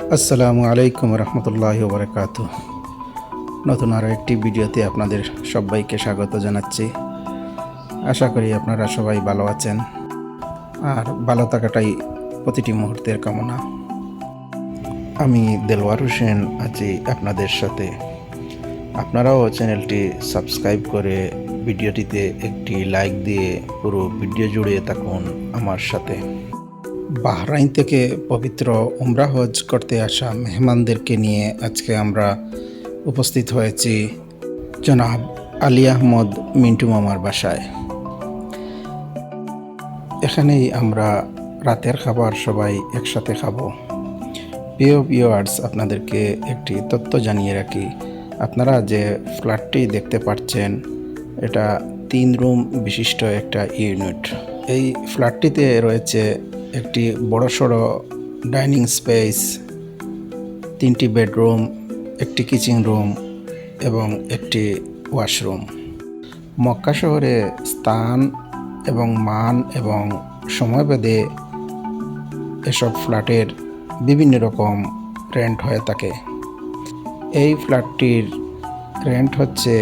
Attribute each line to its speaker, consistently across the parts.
Speaker 1: আসসালামু আলাইকুম রহমতুল্লাহ বরকাত নতুন আরও একটি ভিডিওতে আপনাদের সবাইকে স্বাগত জানাচ্ছি। আশা করি আপনারা সবাই ভালো আছেন। আর ভালো থাকাটাই প্রতিটি মুহূর্তের কামনা। আমি দেলওয়ার হোসেন আছি আপনাদের সাথে। আপনারাও চ্যানেলটি সাবস্ক্রাইব করে ভিডিওটিতে একটি লাইক দিয়ে পুরো ভিডিও জুড়ে থাকুন আমার সাথে। বাহরাইন থেকে পবিত্র উমরা হজ করতে আসা মেহমানদেরকে নিয়ে আজকে আমরা উপস্থিত হয়েছি জনাব আলী আহমদ মিন্টু মামার বাসায়। এখানেই আমরা রাতের খাবার সবাই একসাথে খাব। প্রিয় ভিওয়ার্স আপনাদেরকে একটি তথ্য জানিয়ে রাখি। আপনারা যে ফ্ল্যাটটি দেখতে পাচ্ছেন, এটা তিন রুম বিশিষ্ট একটা ইউনিট। এই ফ্ল্যাটটিতে রয়েছে একটি বড় সড়ো ডাইনিং স্পেস, তিনটি বেডরুম, একটি কিচেন রুম এবং একটি ওয়াশরুম। মক্কা শহরে স্থান এবং মান এবং সময়ভেদে এসব ফ্ল্যাটের বিভিন্ন রকম রেন্ট হয়ে থাকে। এই ফ্ল্যাটটির রেন্ট হচ্ছে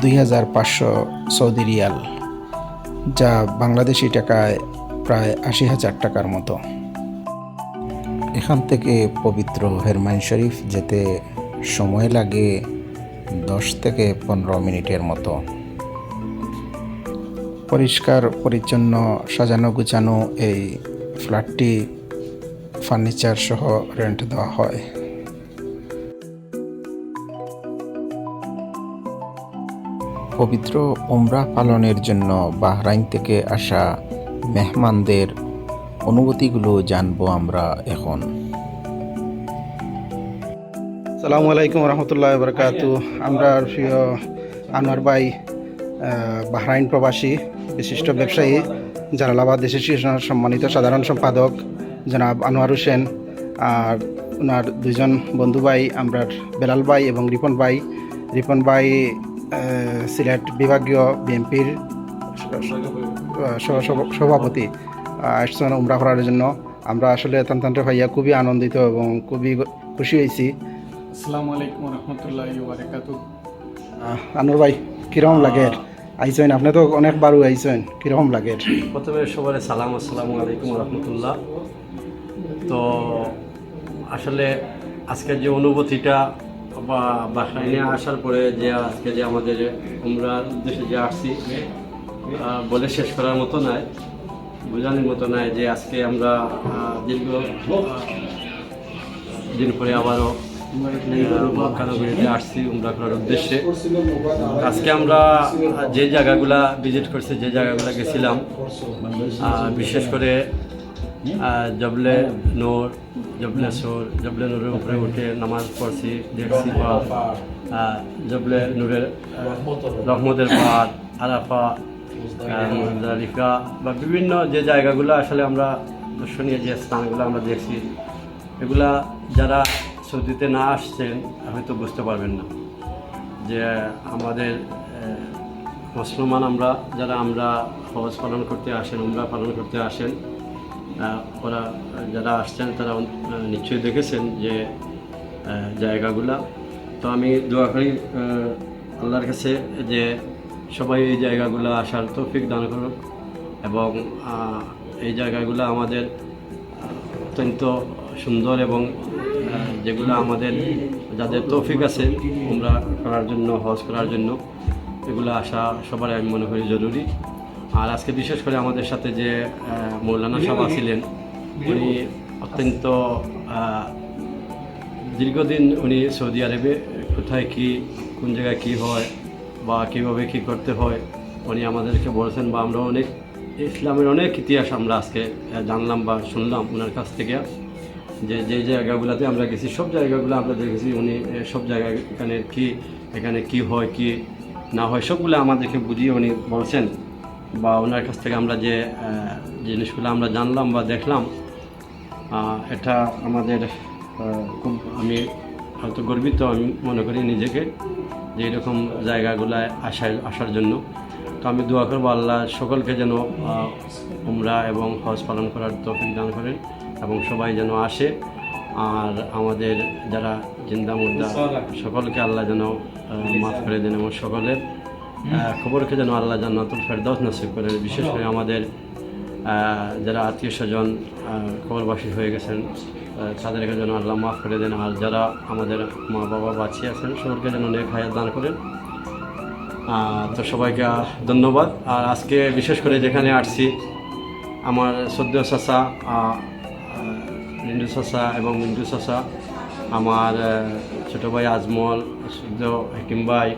Speaker 1: দুই হাজার পাঁচশো সৌদি রিয়াল, যা বাংলাদেশি টাকায় প্রায় আশি হাজার টাকার মতো। এখান থেকে পবিত্র হেরমাইন শরীফ যেতে সময় লাগে দশ থেকে পনেরো মিনিটের মতো। পরিষ্কার, পরিচ্ছন্ন, সাজানো গুছানো এই ফ্ল্যাটটি ফার্নিচার সহ রেন্ট দেওয়া হয়। পবিত্র উমরা পালনের জন্য বাহরাইন থেকে আসা মেহমানদের অনুভূতিগুলো জানব আমরা এখন। সালামু আলাইকুম রহমতুল্লাহ বরকাত আমরা প্রিয় আনোয়ার ভাই বাহরাইন প্রবাসী, বিশিষ্ট ব্যবসায়ী জালালাবাদ অ্যাসোসিয়েশনের সম্মানিত সাধারণ সম্পাদক, জনাব আনোয়ার হোসেন আর ওনার দুজন বন্ধু ভাই, আমরা বেলাল ভাই এবং রিপন ভাই। রিপন ভাই সিলেট বিভাগীয় বিএনপির সভাপতি আসছেন উমরা করার জন্য। আমরা আসলে তান্তান্ত্র ভাইয়া খুবই আনন্দিত এবং খুবই খুশি হয়েছি।
Speaker 2: আসসালামু আলাইকুম রহমতুল্লাহ
Speaker 1: আহ, ভাই কীরকম লাগে? আইসেন আপনি তো অনেকবারও আইসেন কীরকম লাগে?
Speaker 3: প্রথমে সবার সালাম আসসালামু আলাইকুম রহমতুল্লাহ তো আসলে আজকের যে অনুভূতিটা বা বাসায় আসার পরে যে আজকে যে আমাদের আমরা দেশে যে আসছি বলে শেষ করার মতো নয় বোঝানোর মতো নয় যে আজকে আমরা দীর্ঘ দিন পরে আবারও আসছি উমরা করার উদ্দেশ্যে। আজকে আমরা যে জায়গাগুলা ভিজিট করছি, যে জায়গাগুলো গেছিলাম বিশেষ করে জবলে নূর, জবলে সুর, জবলে নূরের উপরে উঠে নামাজ পড়ছি, দেখছি বা জবলে নূরের রহমতের পাহাড় আরাফা মুজদালিফা বা বিভিন্ন যে জায়গাগুলো আসলে আমরা দর্শনীয় যে স্থানগুলো আমরা দেখছি, এগুলা যারা সৌদিতে না আসছেন, হয়তো বুঝতে পারবেন না যে আমাদের মুসলমান আমরা, যারা আমরা হজ পালন করতে আসেন, উমরা পালন করতে আসেন ওরা যারা আসছেন, তারা নিশ্চয়ই দেখেছেন যে জায়গাগুলা। তো আমি দোয়া করি আল্লাহর কাছে যে সবাই এই জায়গাগুলো আসার তৌফিক দান করুক এবং এই জায়গাগুলো আমাদের অত্যন্ত সুন্দর এবং যেগুলো আমাদের যাদের তৌফিক আছে উমরা করার জন্য, হজ করার জন্য, এগুলো আসা সবার আমি মনে করি জরুরি। আর আজকে বিশেষ করে আমাদের সাথে যে মৌলানা সাহেব ছিলেন উনি অত্যন্ত দীর্ঘদিন উনি সৌদি আরবে কোথায় কি, কোন জায়গায় কি হয় বা কীভাবে কী করতে হয়, উনি আমাদেরকে বলেছেন বা আমরা অনেক ইসলামের অনেক ইতিহাস আমরা আজকে জানলাম বা শুনলাম ওনার কাছ থেকে যে যে জায়গাগুলোতে আমরা গেছি, সব জায়গাগুলো আমরা দেখেছি উনি সব জায়গা এখানে কি এখানে কি হয়, কি না হয়, সবগুলো আমাদেরকে বুঝিয়ে উনি বলছেন বা ওনার কাছ থেকে আমরা যে জিনিসগুলো আমরা জানলাম বা দেখলাম এটা আমাদের খুব আমি হয়তো গর্বিত, আমি মনে করি নিজেকে। যে এরকম জায়গাগুলায় আসার আসার জন্য। তো আমি দোয়া করব আল্লাহ সকলকে যেন উমরা এবং হজ পালন করার তৌফিক দান করেন এবং সবাই যেন আসে। আর আমাদের যারা জিন্দা মুদ্রা সকলকে আল্লাহ যেন মাফ করে দেন এবং সকলের খবরকে যেন আল্লাহ যেন জান্নাতুল ফেরদাউস নসিব করেন। বিশেষ করে আমাদের যারা আত্মীয় স্বজন খবরবাসী হয়ে গেছেন তাদেরকে যেন আল্লাহ মাফ করে দেন। আর যারা আমাদের মা বাবা বাঁচিয়ে আছেন সকলকে যেন নেক হায়াত দান করেন। তো সবাইকে ধন্যবাদ। আর আজকে বিশেষ করে যেখানে আসছি, আমার সদ্য চাচা রিন্টু চাচা এবং মিন্টু চাচা, আমার ছোট ভাই আজমল সদ্য হাকিম ভাই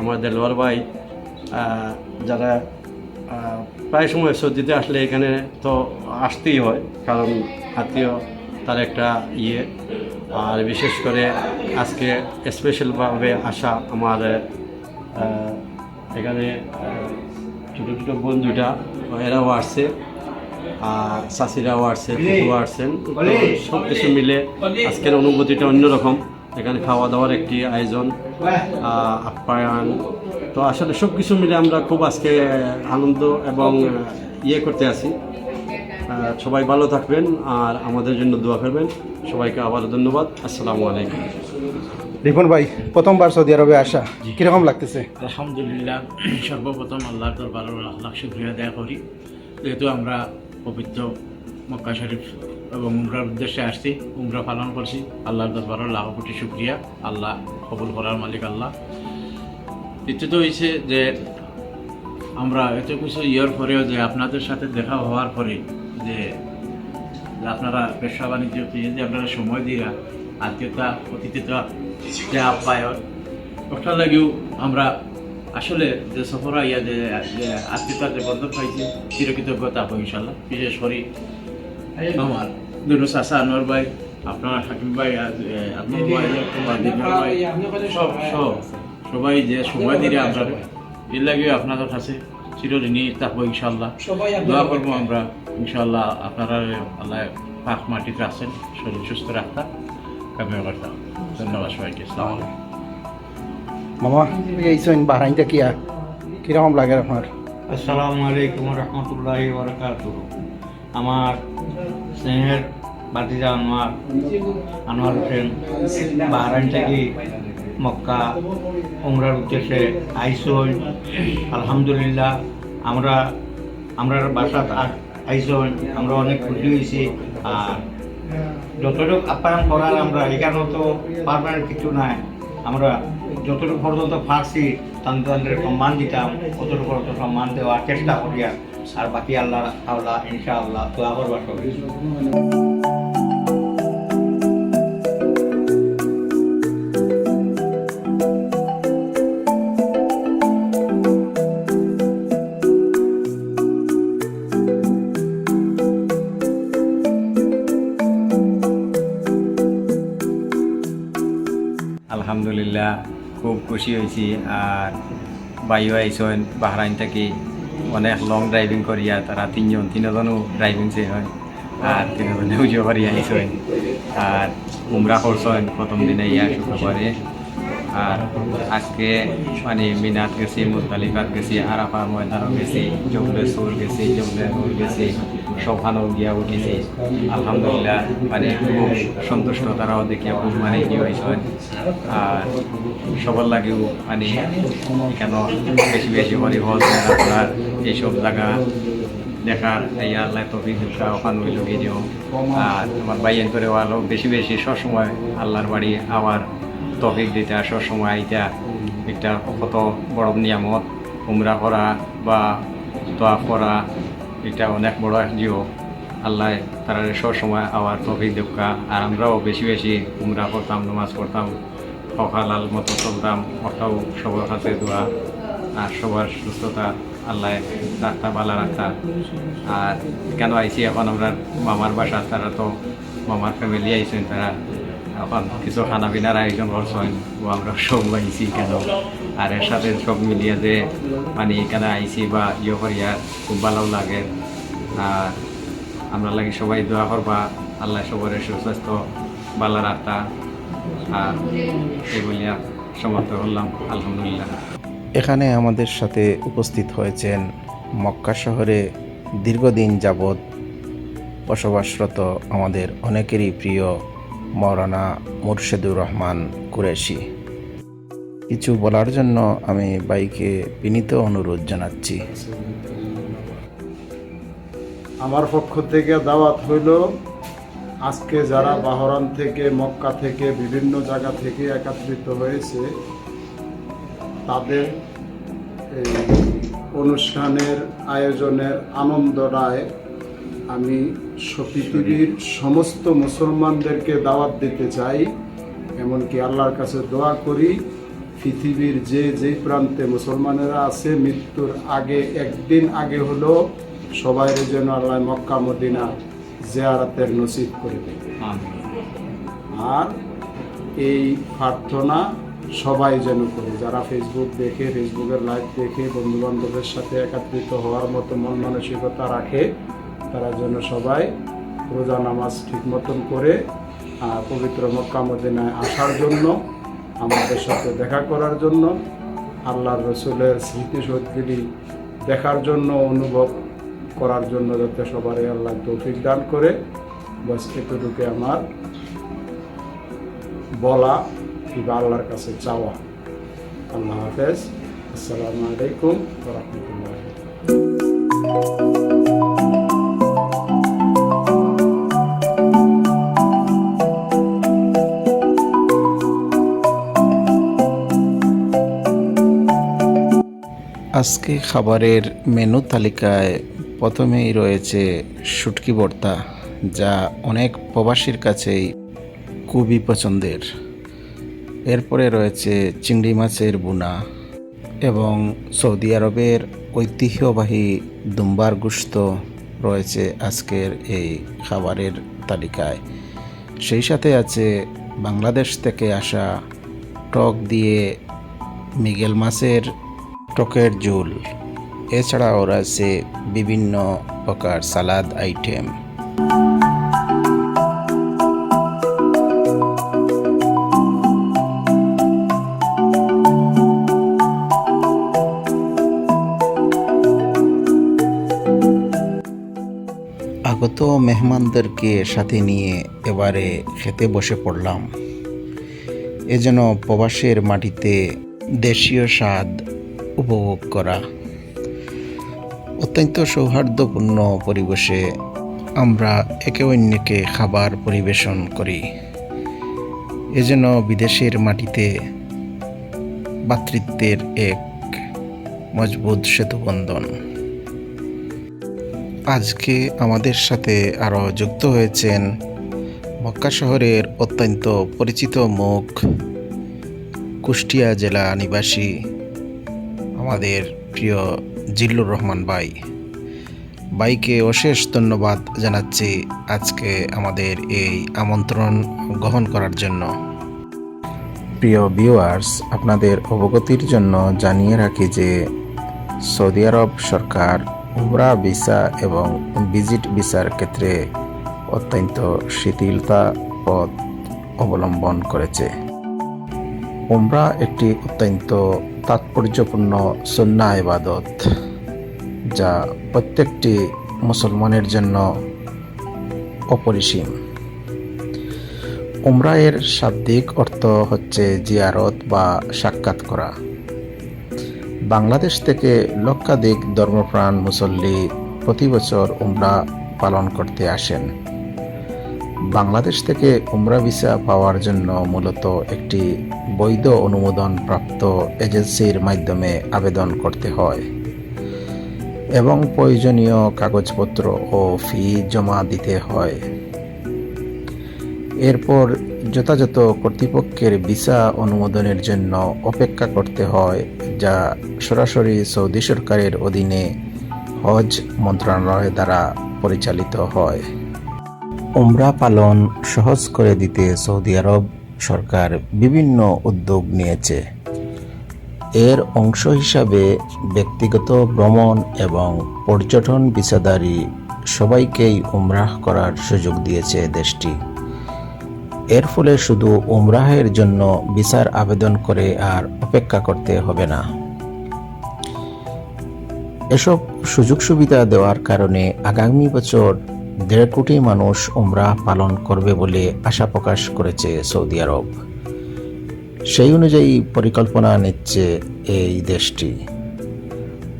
Speaker 3: আমার দেলোয়ার ভাই যারা প্রায় সময় সর্দিতে আসলে এখানে তো আসতেই হয়, কারণ আত্মীয় তার একটা ইয়ে। আর বিশেষ করে আজকে স্পেশালভাবে আসা আমার এখানে ছোটো ছোটো বন্ধুটা, এরাও আসছে, আর চাষিরাও আসছে ফুফুও আসছেন। সব কিছু মিলে আজকের অনুভূতিটা অন্যরকম। এখানে খাওয়া দাওয়ার একটি আয়োজন আপ্যায়ন। তো আসলে সব কিছু মিলে আমরা খুব আজকে আনন্দ এবং ইয়ে করতে আছি। সবাই ভালো থাকবেন আর আমাদের জন্য দোয়া করবেন। সবাইকে আবারও ধন্যবাদ। আসসালামু আলাইকুম।
Speaker 1: রিপন ভাই প্রথমবার সৌদি আরবে আসা কীরকম লাগতেছে?
Speaker 4: আলহামদুলিল্লাহ সর্বপ্রথম আল্লাহর দরবার লাখ লাখ শুক্রিয়া দেয়া করি। যেহেতু আমরা পবিত্র মক্কা শরীফ এবং উমরার উদ্দেশ্যে আসছি উমরা পালন করছি আল্লাহর দরবারের লাখ কোটি শুক্রিয়া। আল্লাহ কবুল করার মালিক আল্লাহ। দ্বিতীয়ত হয়েছে যে আমরা এত কিছু ইয়ার পরেও যে আপনাদের সাথে দেখা হওয়ার পরে যে আপনারা ব্যবসা বাণিজ্য যে আপনারা সময় দিয়া আত্মীয়তা অতিথিতা যে আপ্যায়ন ওটার লাগেও আমরা আসলে যে সফর ইয়া যে আত্মীয়তার যে বন্ধন পাইছি চিরকৃতজ্ঞতা হব ইনশাল্লাহ বিশেষ করে আমার দুটো চাষা আনোয়ার ভাই আপনার হাকিম ভাই আপনার ভাই ভাই সব সব সবাই যে সময় দিলে আমরা এর লাগে আপনাদের কাছে চিরঋণী থাকব ইনশাল্লাহ দোয়া করব আমরা ইনশাল্লাহ আপনারা আল্লাহ পাক মাটিতে আছেন শরীর সুস্থ রাখতা কামিয়া করতাম ধন্যবাদ সবাইকে আসসালামু আলাইকুম।
Speaker 1: মামা এইসেন বাহরাইন কিয়া কীরকম লাগে আপনার?
Speaker 5: আসসালামু আলাইকুম রহমতুল্লাহ বরকাত আমার স্নেহের বাতিজা আনোয়ার আনোয়ার হোসেন বাহরাইন থেকে মক্কা উমরার উদ্দেশ্যে আইসই আলহামদুলিল্লাহ, আমরা আমরা বাসাত আইসই আমরা অনেক খুশি হয়েছি। আর যতটুকু আপ্যায়ন করার আমরা, এখানে তো পারমানেন্ট কিছু নাই। আমরা যতটুকু পর্যন্ত তাদের তাদের সম্মান দিতাম ততটুকু পর্যন্ত সম্মান দেওয়ার চেষ্টা করি আর বাকি আল্লাহ আল্লাহ ইনশাআল্লাহ তো আবার বাসবে
Speaker 6: খুশি হয়েছি আর বাইও আইসন বাহরাইন থেকে অনেক লং ড্রাইভিং করিয়া তারা তিনজন, তিনজনও ড্রাইভিং সে হয় আর তিনজনে উজো করি আইসন আর উমরা করছেন প্রথম দিনে ইয়া শুক্রবারে। আর আজকে মানে মিনাত গেছি মুজদালিফাত গেছি আরাফা ময়দানও গেছি জবলে সুর গেছি নুর গেছি। সবখানেও গিয়া উঠেছি। আলহামদুলিল্লাহ মানে খুব সন্তুষ্ট তারাও দেখিয়া খুব মানে কি হয়েছেন আর সবার লাগেও মানে কেন বেশি বেশি করে হল আপনার এইসব জায়গা দেখার এই আল্লাহ তফিক ওখান ওই লোকে দিও আর আমার বাইয়েন করে আলো বেশি বেশি সবসময় আল্লাহর বাড়ি আবার তফিক দিতে, সবসময় আইতা। একটা কত বড় নিয়ামত, উমরা করা বা তোয়াফ করা এটা অনেক বড় জিও আল্লাহ তারা সবসময় আবার তফিক দেখা আর আমরাও বেশি বেশি উমরা করতাম, নামাজ পড়তাম সকালাল মতো চলতাম, ওটাও সবার কাছে দোয়া। আর সবার সুস্থতা আল্লাহ রাখতা ভালো রাখতা আর কেন আইসি এখন আমরা মামার বাসা, তারা তো মামার ফ্যামিলি আইসেন তারা। এখন কিছু খানা পিনার আয়োজন করছেন, ও আমরা সব আইসি কেন? আর এর সাথে সব মিলিয়ে যে মানে এখানে আইসি বা ইয়ে করিয়া খুব ভালো লাগে। আর আমরা লাগে সবাই দোয়া করবা, আল্লাহ সবার সুস্বাস্থ্য, ভালো রাখতা। আর বলিয়া সমাপ্ত করলাম, আলহামদুলিল্লাহ।
Speaker 1: এখানে আমাদের সাথে উপস্থিত হয়েছেন মক্কা শহরে দীর্ঘদিন যাবৎ বসবাসরত আমাদের অনেকেরই প্রিয় মৌলানা মুর্শেদুর রহমান কুরেশি। কিছু বলার জন্য আমি বাইকে বিনীত অনুরোধ জানাচ্ছি।
Speaker 7: আমার পক্ষ থেকে দাওয়াত হইল, আজকে যারা বাহরান থেকে, মক্কা থেকে, বিভিন্ন জায়গা থেকে একত্রিত হয়েছে, তাদের এই অনুষ্ঠানের আয়োজনের আনন্দটায় আমি পৃথিবীর সমস্ত মুসলমানদেরকে দাওয়াত দিতে চাই, এমনকি আল্লাহর কাছে দোয়া করি, পৃথিবীর যে যেই প্রান্তে মুসলমানেরা আছে, মৃত্যুর আগে, একদিন আগে হলো, সবাই যেন আল্লাহ মক্কা, মদিনা জিয়ারাতের নসিব করে দেবে আর এই প্রার্থনা সবাই যেন করে। যারা ফেসবুক দেখে ফেসবুকের লাইভ দেখে বন্ধু বান্ধবের সাথে একত্রিত হওয়ার মতো মন মানসিকতা রাখে তারা যেন সবাই রোজা নামাজ ঠিক মতন করে পবিত্র মক্কা মদিনায় আসার জন্য, আমাদের সাথে দেখা করার জন্য, আল্লাহর রসুলের স্মৃতিসৌধগুলি দেখার জন্য, অনুভব করার জন্য যাতে সবারই আল্লাহ তৌফিক দান করে। বাস এতটুকু আমার বলা কিংবা আল্লাহর কাছে চাওয়া। আল্লাহ হাফেজ। আসসালামু আলাইকুম রহমতুল্লাহ।
Speaker 1: আজকে খাবারের মেনু তালিকায় প্রথমেই রয়েছে শুটকি ভর্তা, যা অনেক প্রবাসীর কাছেই খুবই পছন্দের। এরপরে রয়েছে চিংড়ি মাছের বুনা এবং সৌদি আরবের ঐতিহ্যবাহী দুম্বার গুস্ত রয়েছে আজকের এই খাবারের তালিকায়। সেই সাথে আছে বাংলাদেশ থেকে আসা টক দিয়ে মিগেল মাছের টকের ঝোল এছাড়াও রয়েছে বিভিন্ন প্রকার সালাদ আইটেম। আগত মেহমানদেরকে সাথে নিয়ে এবারে খেতে বসে পড়লাম। এ যেন প্রবাসের মাটিতে দেশীয় স্বাদ উপভোগ করা। অত্যন্ত সৌহার্দ্যপূর্ণ পরিবেশে আমরা একে অন্যকে খাবার পরিবেশন করি। এ যেন বিদেশের মাটিতে ভাতৃত্বের এক মজবুত সেতুবন্ধন। আজকে আমাদের সাথে আরও যুক্ত হয়েছেন মক্কা শহরের অত্যন্ত পরিচিত মুখ, কুষ্টিয়া জেলা নিবাসী আমাদের প্রিয় জিল্লুর রহমান ভাই। ভাইকে অশেষ ধন্যবাদ জানাচ্ছি আজকে আমাদের এই আমন্ত্রণ গ্রহণ করার জন্য। প্রিয় ভিউয়ার্স আপনাদের অবগতির জন্য জানিয়ে রাখি যে সৌদি আরব সরকার উমরা ভিসা এবং ভিজিট ভিসার ক্ষেত্রে অত্যন্ত শিথিলতা পথ অবলম্বন করেছে। উমরা একটি অত্যন্ত তাৎপর্যপূর্ণ সন্না ইবাদত, যা প্রত্যেকটি মুসলমানের জন্য অপরিসীম। উমরা এর শাব্দিক অর্থ হচ্ছে জিয়ারত বা সাক্ষাৎ করা। বাংলাদেশ থেকে লক্ষাধিক ধর্মপ্রাণ মুসল্লি প্রতি বছর উমরা পালন করতে আসেন। বাংলাদেশ থেকে উমরা ভিসা পাওয়ার জন্য মূলত একটি বৈধ অনুমোদন প্রাপ্ত এজেন্সির মাধ্যমে আবেদন করতে হয় এবং প্রয়োজনীয় কাগজপত্র ও ফি জমা দিতে হয়। এরপর যথাযথ কর্তৃপক্ষের ভিসা অনুমোদনের জন্য অপেক্ষা করতে হয়, যা সরাসরি সৌদি সরকারের অধীনে হজ মন্ত্রণালয় দ্বারা পরিচালিত হয়। উমরা পালন সহজ করে দিতে সৌদি আরব সরকার বিভিন্ন উদ্যোগ নিয়েছে। এর অংশ হিসাবে ব্যক্তিগত ভ্রমণ এবং পর্যটন ভিসাদারী সবাইকেই উমরাহ করার সুযোগ দিয়েছে দেশটি। এর ফলে শুধু উমরাহের জন্য বিচার আবেদন করে আর অপেক্ষা করতে হবে না। এসব সুযোগ সুবিধা দেওয়ার কারণে আগামী বছর দেড় কোটি মানুষ উমরা পালন করবে বলে আশা প্রকাশ করেছে সৌদি আরব। সেই অনুযায়ী পরিকল্পনা নিচ্ছে এই দেশটি।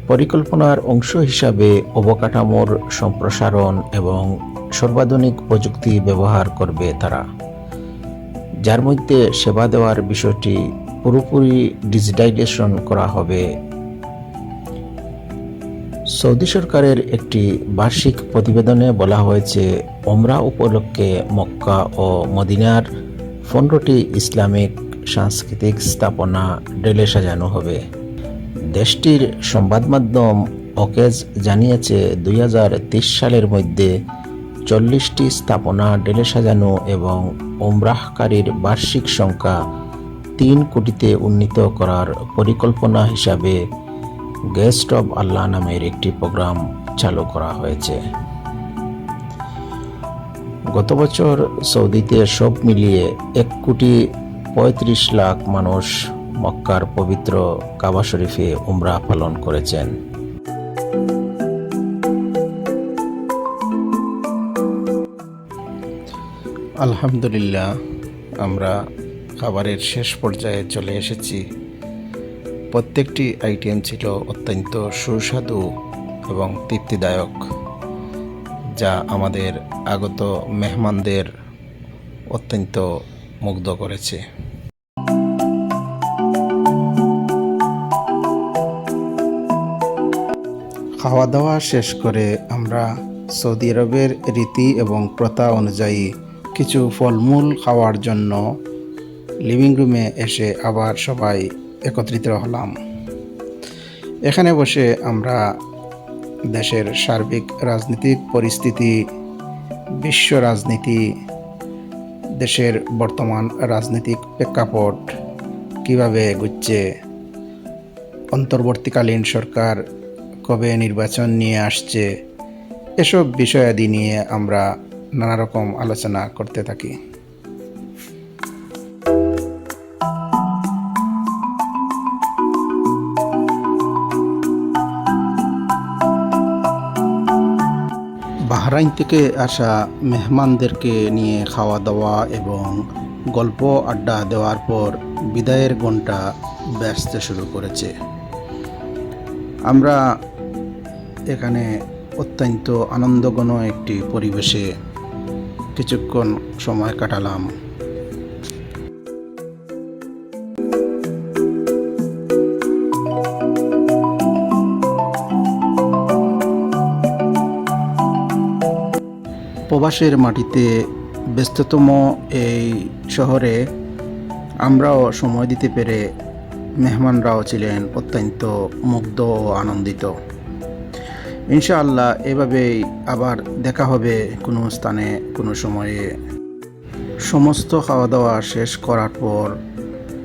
Speaker 1: পরিকল্পনার অংশ হিসাবে অবকাঠামোর সম্প্রসারণ এবং সর্বাধুনিক প্রযুক্তি ব্যবহার করবে তারা। যার মধ্যে সেবা দেওয়ার বিষয়টি পুরোপুরি ডিজিটাইজেশন করা হবে সৌদি সরকারের একটি বার্ষিক প্রতিবেদনে বলা হয়েছে, ওমরা উপলক্ষে মক্কা ও মদিনার পনেরোটি ইসলামিক সাংস্কৃতিক স্থাপনা ডেলে সাজানো হবে। দেশটির সংবাদ মাধ্যম অকেজ জানিয়েছে, দুই সালের মধ্যে চল্লিশটি স্থাপনা ডেলে সাজানো এবং ওমরাহকারীর বার্ষিক সংখ্যা তিন কোটিতে উন্নীত করার পরিকল্পনা হিসাবে গেস্ট অব আল্লাহ নামের একটি প্রোগ্রাম চালু করা হয়েছে। গত বছর সৌদিতে সব মিলিয়ে এক কোটি পঁয়ত্রিশ লাখ মানুষ মক্কার পবিত্র কাবা শরীফে উমরা পালন করেছেন। আলহামদুলিল্লাহ, আমরা খাবারের শেষ পর্যায়ে চলে এসেছি। প্রত্যেকটি আইটেম ছিল অত্যন্ত সুস্বাদু এবং তৃপ্তিদায়ক, যা আমাদের আগত মেহমানদের অত্যন্ত মুগ্ধ করেছে। খাওয়া দাওয়া শেষ করে আমরা সৌদি আরবের রীতি এবং প্রথা অনুযায়ী কিছু ফলমূল খাওয়ার জন্য লিভিং রুমে এসে আবার সবাই একত্রিত হলাম। এখানে বসে আমরা দেশের সার্বিক রাজনৈতিক পরিস্থিতি, বিশ্ব রাজনীতি, দেশের বর্তমান রাজনৈতিক প্রেক্ষাপট কীভাবে এগুচ্ছে, অন্তর্বর্তীকালীন সরকার কবে নির্বাচন নিয়ে আসছে, এসব বিষয়াদি নিয়ে আমরা নানা রকম আলোচনা করতে থাকি। বাহরাইন থেকে আসা মেহমানদেরকে নিয়ে খাওয়া দাওয়া এবং গল্প আড্ডা দেওয়ার পর বিদায়ের ঘণ্টা ব্যস্তে শুরু করেছে। আমরা এখানে অত্যন্ত আনন্দঘন একটি পরিবেশে কিছুক্ষণ সময় কাটালাম। প্রবাসের মাটিতে ব্যস্ততম এই শহরে আমরাও সময় দিতে পেরে মেহমানরাও ছিলেন অত্যন্ত মুগ্ধ ও আনন্দিত। ইনশাআল্লাহ এভাবেই আবার দেখা হবে কোনো স্থানে, কোনো সময়ে। সমস্ত খাওয়া দাওয়া শেষ করার পর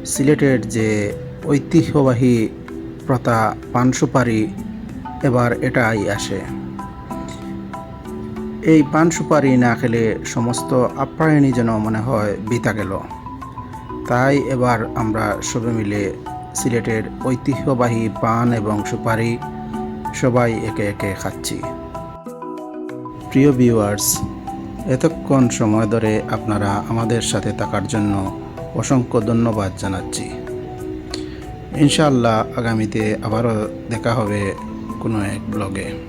Speaker 1: সিলেটের যে ঐতিহ্যবাহী প্রথা পান সুপারি এবার এটাই আসে। এই পান সুপারি না খেলে সমস্ত আপ্যায়নই যেন মনে হয় বিতা গেল। তাই এবার আমরা সবে মিলে সিলেটের ঐতিহ্যবাহী পান এবং সুপারি সবাই একে একে খাচ্ছি। প্রিয় ভিউয়ার্স এতক্ষণ সময় ধরে আপনারা আমাদের সাথে থাকার জন্য অসংখ্য ধন্যবাদ জানাচ্ছি। ইনশাআল্লাহ আগামীতে আবারও দেখা হবে কোনো এক ব্লগে